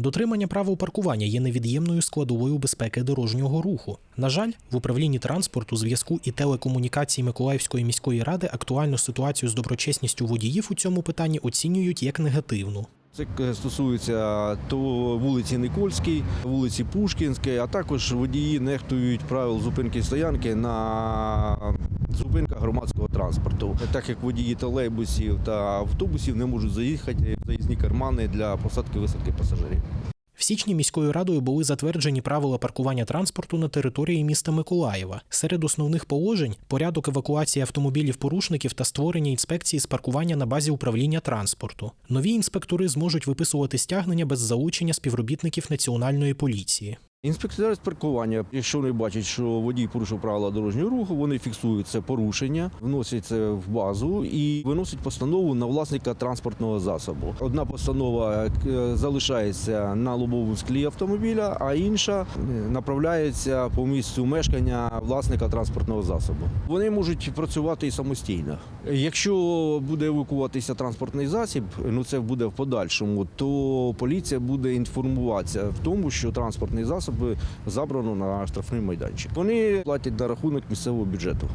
Дотримання правил паркування є невід'ємною складовою безпеки дорожнього руху. На жаль, в управлінні транспорту, зв'язку і телекомунікацій Миколаївської міської ради актуальну ситуацію з доброчесністю водіїв у цьому питанні оцінюють як негативну. Це е, стосується то вулиці Никольській, вулиці Пушкінської, а також водії нехтують правил зупинки стоянки на зупинках громадського транспорту. Так як водії тролейбусів та автобусів не можуть заїхати в заїзні кармани для посадки висадки пасажирів. В січні міською радою були затверджені правила паркування транспорту на території міста Миколаєва. Серед основних положень порядок евакуації автомобілів порушників та створення інспекції з паркування на базі управління транспорту. Нові інспектори зможуть виписувати стягнення без залучення співробітників національної поліції. Інспектори з паркування, якщо вони бачать, що водій порушив правила дорожнього руху, вони фіксують це порушення, вносять це в базу і виносять постанову на власника транспортного засобу. Одна постанова е, залишається на лобовому склі автомобіля, а інша е, направляється по місцю мешкання власника транспортного засобу. Вони можуть працювати і самостійно. Якщо буде евакуватися транспортний засіб, ну це буде в подальшому, то поліція буде інформуватися в тому, що транспортний засіб забрано на штрафний майданчик. Вони платять на рахунок місцевого бюджету.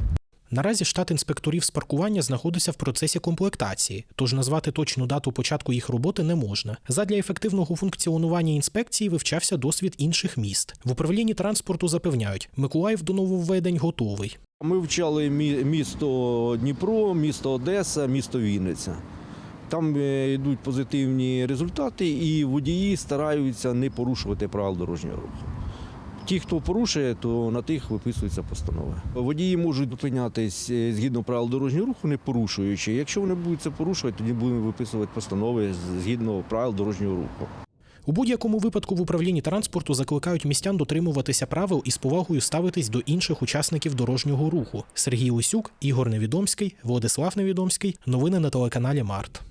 Наразі штат інспекторів з паркування знаходиться в процесі комплектації, тож назвати точну дату початку їх роботи не можна. Задля ефективного функціонування інспекції вивчався досвід інших міст. В управлінні транспорту запевняють, Миколаїв до нововведень готовий. Ми вчали мі- місто Дніпро, місто Одеса, місто Вінниця. Там е, йдуть позитивні результати, і водії стараються не порушувати правил дорожнього руху. Ті, хто порушує, то на тих виписуються постанови. Водії можуть зупинятись е, згідно правил дорожнього руху, не порушуючи. Якщо вони будуть це порушувати, тоді будемо виписувати постанови згідно правил дорожнього руху. У будь-якому випадку в управлінні транспорту закликають містян дотримуватися правил і з повагою ставитись до інших учасників дорожнього руху. Сергій Лисюк, Ігор Невідомський, Владислав Невідомський. Новини на телеканалі Март.